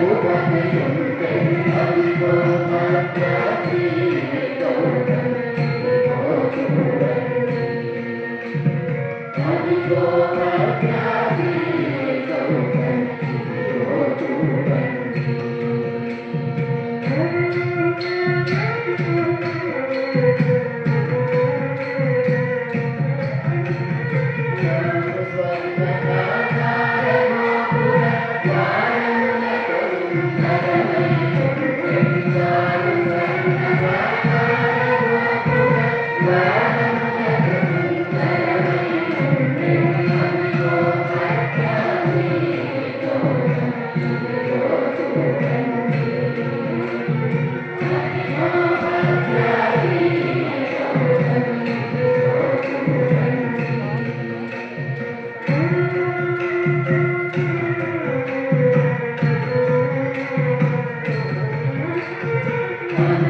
Thank you. Amen.